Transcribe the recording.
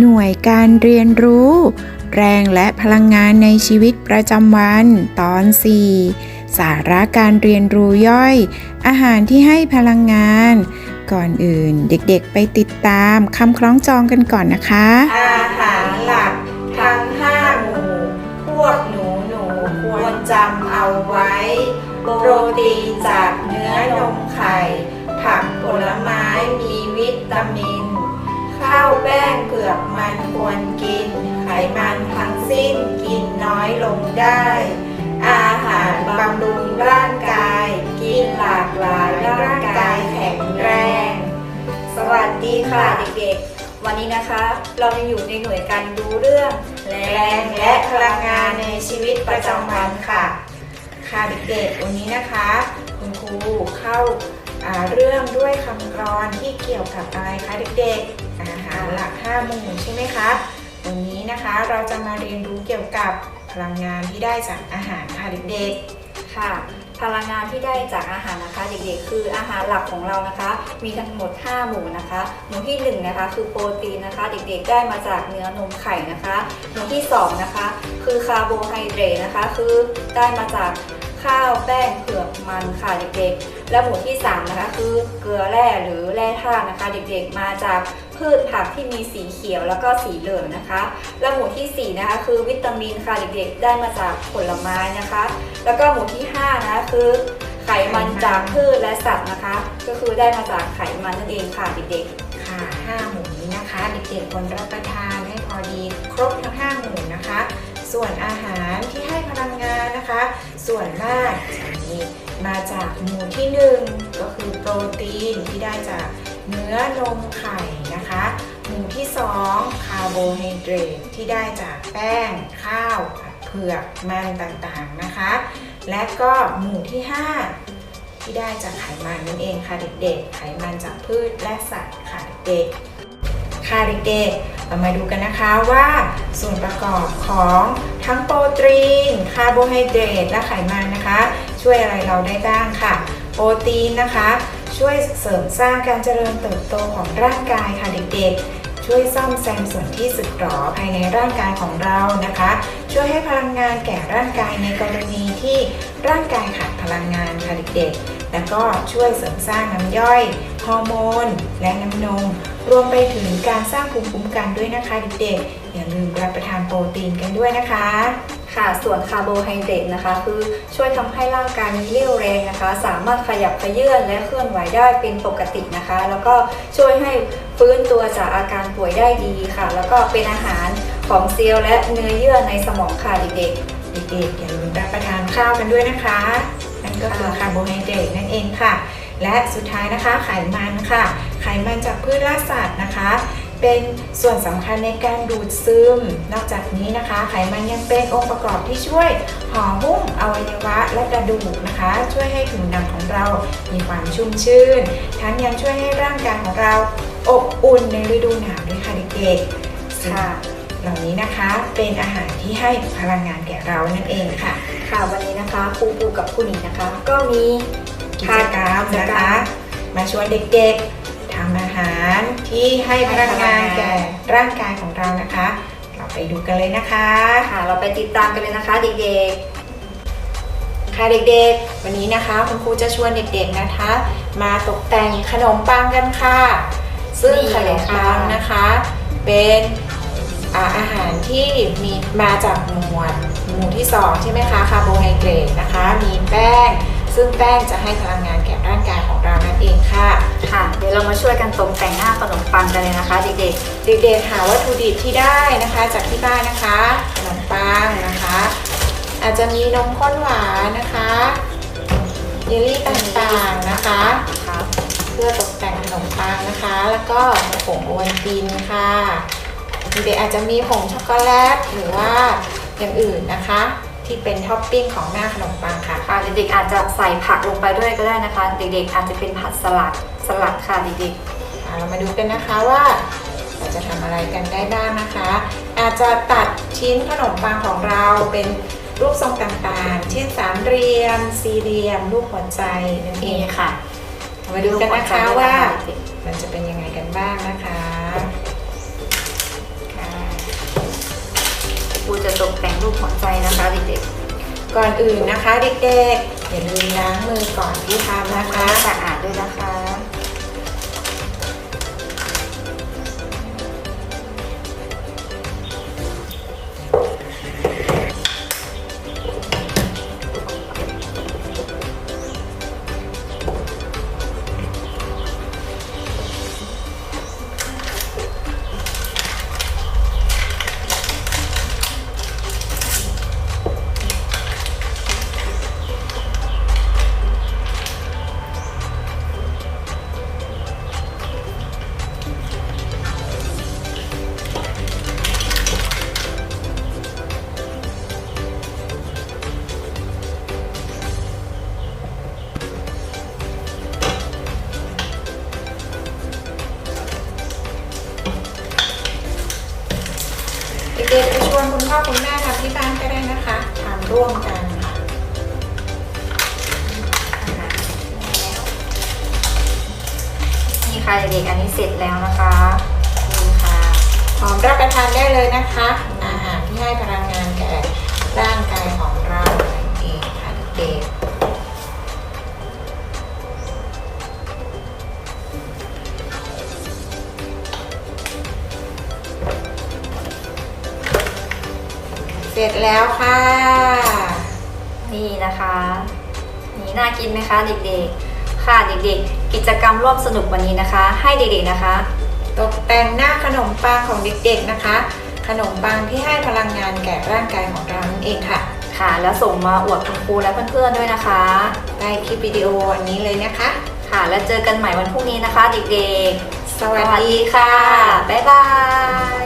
หน่วยการเรียนรู้ แรงและพลังงานในชีวิตประจำวัน ตอน 4 สาระการเรียนรู้ย่อย อาหารที่ให้พลังงาน ก่อนอื่นเด็กๆไปติดตามคำคล้องจองกันก่อนนะคะ อาหารหลักทั้งห้าหมู่พวกหนูหนูควรจำเอาไว้ โปรตีนจากเนื้อนมไข่ ผักผลไม้มีวิตามิน ข้าวแป้งเผือกมันควรกิน ไขมันทั้งสิ้นกินน้อยลงได้ อาหารบำรุงร่างกาย กินหลากหลายร่างกายแข็งแรง สวัสดีค่ะเด็กๆ วันนี้นะคะ เรายังอยู่ในหน่วยการรู้เรื่อง แรงและพลังงานในชีวิตประจำวันค่ะ ค่ะเด็กๆวันนี้นะคะ คุณครูเข้าเรื่องด้วยคำกรอนที่เกี่ยวกับอะไรคะเด็กๆาหารหลักห้ามู่ใช่ไหมคะ วันนี้นะคะเราจะมาเรียนรู้เกี่ยวกับพลังงานที่ได้จากอาหารค่ะเด็กๆ ค่ะ พลังงานที่ได้จากอาหารนะคะเด็กๆ คืออาหารหลักของเรานะคะ มีทั้งหมด 5 หมู่นะคะ หมู่ที่1นะคะคือโปรตีนนะคะ เด็กๆ ได้มาจากเนื้อนมไข่นะคะ หมู่ที่2นะคะคือคาร์โบไฮเดรตนะคะ คือได้มาจาก ข้าวแป้งเผือกมันค่ะเด็กๆ และหมู่ที่ 3 นะคะ คือเกลือแร่หรือแร่ธาตุนะคะ เด็กๆ มาจากพืชผักที่มีสีเขียวแล้วก็สีเหลืองนะคะ และหมู่ที่สี่นะคะคือวิตามินค่ะเด็กๆ ได้มาจากผลไม้นะคะ แล้วก็หมู่ที่5นะคะคือไขมันจากพืชและสัตว์นะคะ ก็คือได้มาจากไขมันนั่นเองค่ะเด็กๆ ค่ะ5หมู่นี้นะคะ เด็กๆควรรับประทานให้พอดีครบทั้ง5หมู่นะคะ ส่วนอาหาร ส่วนมากจะมีมาจากหมู่ที่ 1 ก็คือโปรตีนที่ได้จากเนื้อนมไข่นะคะ หมู่ที่ 2 คาร์โบไฮเดรตที่ได้จากแป้ง ข้าวเผือกมันต่างๆนะคะ และก็หมู่ที่ 5 ที่ได้จากไขมันนั่นเองค่ะเด็กๆ ไขมันจากพืชและสัตว์ค่ะเด็กๆค่ะเด็กๆ เรามาดูกันนะคะว่าส่วนประกอบของทั้งโปรตีน คาร์โบไฮเดรต และไขมันนะคะ ช่วยอะไรเราได้บ้างค่ะ โปรตีนนะคะ ช่วยเสริมสร้างการเจริญเติบโตของร่างกายค่ะเด็กๆ ช่วยซ่อมแซมส่วนที่สึกหรอภายในร่างกายของเรานะคะ ช่วยให้พลังงานแก่ร่างกายในกรณีที่ร่างกายขาดพลังงานค่ะเด็กๆ แล้วก็ช่วยเสริมสร้างน้ำย่อย ฮอร์โมน และน้ำนม รวมไปถึงการสร้างภูมิคุ้มกันด้วยนะคะเด็กๆอย่าลืมรับประทานโปรตีนกันด้วยนะคะ ค่ะส่วนคาร์โบไฮเดรตนะคะ คือช่วยทำให้ร่างกายมีเรี่ยวแรงนะคะ สามารถขยับขยื่นและเคลื่อนไหวได้เป็นปกตินะคะ แล้วก็ช่วยให้ฟื้นตัวจากอาการป่วยได้ดีค่ะ แล้วก็เป็นอาหารของเซลล์และเนื้อเยื่อในสมองค่ะเด็กเด็กๆอย่าลืมรับประทานข้าวกันด้วยนะคะ ก็คือคาร์โบไฮเดรตนั่นเองค่ะ และสุดท้ายนะคะไขมันค่ะ ไขมันจากพืชและสัตว์นะคะ เป็นส่วนสำคัญในการดูดซึม นอกจากนี้นะคะ ไขมันยังเป็นองค์ประกอบที่ช่วยห่อหุ้มอวัยวะและกระดูกนะคะ ช่วยให้ผิวหนังของเรามีความชุ่มชื่น ทั้งยังช่วยให้ร่างกายของเราอบอุ่นในฤดูหนาวด้วยค่ะเด็กๆซึ่งๆค่ะ เหล่านี้นะคะ เป็นอาหารที่ให้พลังงานแก่เรานั่นเองค่ะ ค่ะวันนี้นะคะครูปูกับครูหนิงนะคะ ก็มีกิจกรรมนะคะ มาชวนเด็กๆทำอาหารที่ให้พลังงานแก่ร่างกายของเรานะคะ เราไปดูกันเลยนะคะค่ะ เราไปติดตามกันเลยนะคะเด็กค่ะเด็กๆ วันนี้นะคะคุณครูจะชวนเด็กๆนะคะ มาตกแต่งขนมปังกันค่ะ ซึ่งขนมปังนะคะ เป็น อ่าอาหารที่มีมาจากหมวดหมู่ที่2ใช่ไหมคะคาร์โบไฮเดรตนะคะ มีแป้ง ซึ่งแป้งจะให้พลังงานแก่ร่างกายของเรานั่นเองค่ะๆค่ะ เดี๋ยวเรามาช่วยกันตกแต่งหน้าขนมปังกันเลยนะคะเด็กเด็กๆหาวัตถุดิบที่ได้นะคะ จากที่บ้านนะคะขนมปังนะคะ อาจจะมีนมข้นหวานนะคะเยลลี่ต่างๆนะคะๆครับเพื่อตกแต่งขนมปังนะคะ แล้วก็ผงโอวัลตินค่ะ เด็กๆอาจจะมีผงช็อกโกแลตหรือว่าอย่างอื่นนะคะ ที่เป็นท็อปปิ้งของหน้าขนมปังค่ะค่ะเด็กๆอาจจะใส่ผักลงไปด้วยก็ได้นะคะ เด็กๆอาจจะเป็นผัดสลัดสลัดค่ะเด็กอ่าเรามาดูกันนะคะว่าเราจะทำอะไรกันได้บ้างนะคะ อาจจะตัดชิ้นขนมปังของเราเป็นรูปทรงต่างๆ เช่นสามเหลี่ยม สี่เหลี่ยม รูปหัวใจนั่นๆเอนี่งค่ะเรามาดูกันนะคะว่า มันจะเป็นยังไงกันบ้างนะคะ กแต่งรูปหัวใจนะคะเด็กๆ ก่อนอื่นนะคะเด็กๆอย่าลืมล้างมือก่อนที่ทำนะคะสะอาดด้วยนะคะ ด็กๆไปชวนคุณพ่อคุณแม่ทำที่บ้านก็ได้นะคะทำร่วมกันค่ะนี่ค่ะเด็กๆอันนี้เสร็จแล้วนะคะนี่ค่ะพร้อมรับประทานได้เลยนะคะ อาหารที่ให้พลังงานแก่ร่าง เสร็จแล้วค่ะ นี่นะคะ นี่น่ากินไหมคะเด็กๆ ค่ะเด็กๆ กิจกรรมร่วมสนุกวันนี้นะคะ ให้เด็กๆนะคะ ตกแต่งหน้าขนมปังของเด็กๆนะคะ ขนมปังที่ให้พลังงานแก่ร่างกายของเรานั่นเองค่ะ ค่ะ แล้วส่งมาอวดคุณครูและเพื่อนๆด้วยนะคะใต้คลิปวิดีโออันนี้เลยนะคะ ค่ะ แล้วเจอกันใหม่วันพรุ่งนี้นะคะ เด็กๆ สวัสดีค่ะ บ๊ายบาย